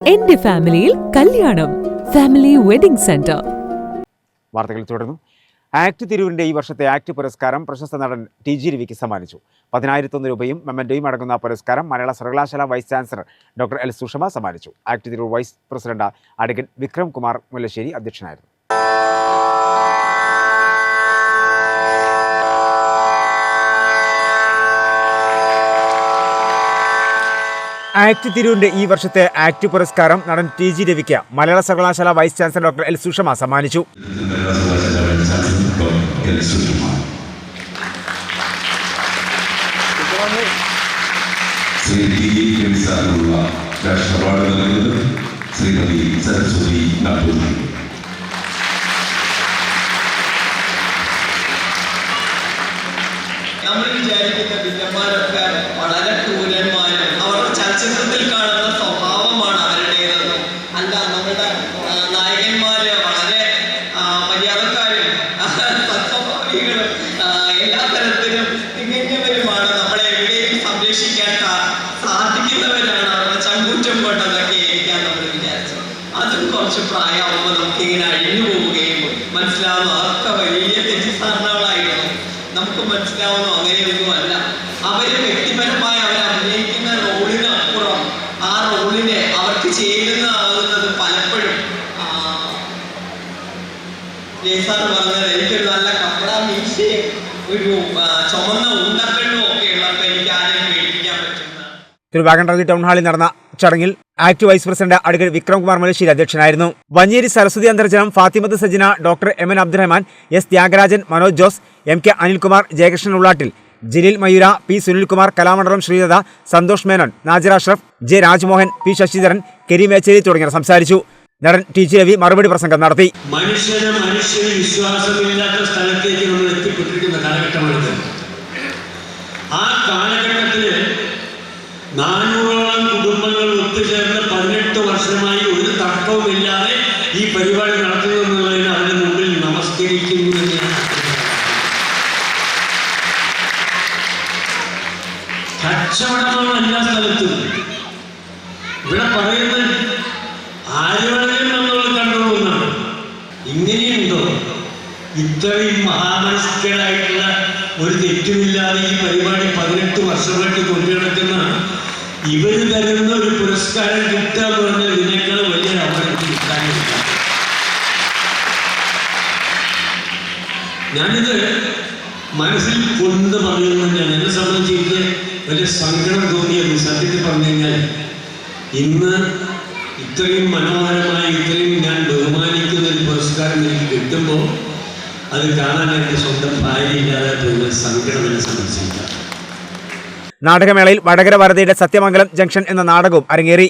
എന്റെ ഫാമിലിയിൽ കല്യാണം. ഫാമിലി വെഡിംഗ് സെന്റർ വാർത്തകൾ തുടർന്നു ആക്ട് തിരൂരിന്റെ ഈ വർഷത്തെ ആക്ട് പുരസ്കാരം പ്രശസ്ത നടൻ ടി ജി രവിക്ക് സമ്മാനിച്ചു. പതിനായിരത്തൊന്ന് രൂപയും മെമ്മന്റെയും അടങ്ങുന്ന പുരസ്കാരം മലയാള സർവകലാശാല vice chancellor doctor L Sushama സമ്മാനിച്ചു. Act Tirur vice president advocate Vikram Kumar Mullassery അധ്യക്ഷനായിരുന്നു. ആക്ട് തിരൂരിന്റെ ഈ വർഷത്തെ ആക്ട് പുരസ്കാരം നടൻ ടി ജി രവിക്ക് മലയാള സർവകലാശാല vice chancellor doctor L Sushama സമ്മാനിച്ചു. ശ്രീ ടി ഇ കെമിസാറിനുള്ള രാഷ്ട്ര അവാർഡ് നൽകുന്നത് ശ്രീമതി സരസ്വതി നാട്ടൂരി നമ്മൾ വിചാരിക്കുന്ന വില്ലന്മാരൊക്കെ നമ്മുടെ നായകന്മാര് വളരെ മര്യാദക്കാരും ആ, എല്ലാ തരത്തിലും തികഞ്ഞവരുമാണ്. നമ്മളെ എവിടെയും സംരക്ഷിക്കാൻ സാധിക്കുന്നവരാണ് അവരുടെ ചങ്കൂറ്റം കൊണ്ടതൊക്കെ ഏൽക്കാൻ നമ്മൾ വിചാരിച്ചു അതും കുറച്ച് പ്രായമാകുമ്പോൾ നമുക്ക് ഇങ്ങനെ അഴിഞ്ഞു പോവുകയും മനസ്സിലാവുന്നു? അതൊക്കെ വലിയ തെറ്റിദ്ധാരണകളായിരുന്നു നമുക്ക് മനസ്സിലാവുന്നു അങ്ങനെയൊന്നും അല്ല അവർ വ്യക്തിപരമായി അവർ ജയ്സാർ നല്ല കപ്പട ഒരു ചുമന്ന ഉണ്ടക്കെട്ടും ഒക്കെ ഉള്ളപ്പോൾ എനിക്ക് ആരെയും പേടിപ്പിക്കാൻ ടൗൺ ഹാളിൽ നടന്ന ചടങ്ങിൽ act vice president advocate Vikram Kumar Malessery അധ്യക്ഷനായിരുന്നു Vanneri Saraswathi Antharjanam Fathimath Sajina doctor M N Abdurahman S Thyagarajan Manoj Jose M K Anilkumar Jayakrishnan Ullattil Jaleel Mayura P Sunilkumar Kalamandalam Sreelatha Santhosh Menon Najir Ashraf J Rajmohan P Sasidharan Keri Mecheri തുടങ്ങിയവർ സംസാരിച്ചു. നടൻ T G Ravi മറുപടി പ്രസംഗം നടത്തി. മനുഷ്യന് മനുഷ്യന് വിശ്വാസമില്ലാത്ത സ്ഥലത്തേക്ക് നമ്മൾ എത്തിപ്പെട്ടിരിക്കുന്ന കാലഘട്ടമാണിത്. ആ കാലഘട്ടത്തിൽ നാനൂറോളം കുടുംബങ്ങൾ ഒത്തുചേർന്ന് പതിനെട്ട് വർഷമായി ഒരു തർക്കവുമില്ലാതെ ഈ പരിപാടി നടത്തുന്നു എന്നുള്ളതിന് അതിന് മുമ്പിൽ നമസ്കരിക്കുന്നു ഞാൻ കച്ചവടമാണ് എല്ലാ സ്ഥലത്തും. ഇവിടെ പറയുന്നത് ഇങ്ങനെയുണ്ടോ ഇത്രയും മഹാമനസ്കരായിട്ടുള്ള ഒരു തെറ്റുമില്ലാതെ ഈ പരിപാടി പതിനെട്ട് വർഷമായിട്ട് കൊണ്ടുനടക്കുന്ന ഇവർ തരുന്ന ഒരു പുരസ്കാരം കിട്ടുക എന്ന് പറഞ്ഞാൽ ഇതിനേക്കാൾ വലിയ അവസരം കിട്ടാനില്ല ഞാനിത് മനസ്സിൽ കൊണ്ട് പറയുന്നതാണ് എന്നെ സംബന്ധിച്ച് എനിക്ക് വലിയ സങ്കടം തോന്നിയത്. സത്യത്തിൽ പറഞ്ഞു കഴിഞ്ഞാൽ ഇന്ന് ഇത്രയും മനോഹരമായി ഇത്രയും ഞാൻ ഒരു എത്തുമ്പോൾ അത് കാണാനായിട്ട് സ്വന്തം ഭാര്യ ഇല്ലാതെ പോകുന്ന സങ്കടം എന്നെ സംബന്ധിച്ചില്ല നാടകമേളയിൽ വടകര വരതയുടെ സത്യമംഗലം ജംഗ്ഷൻ എന്ന നാടകവും അരങ്ങേറി.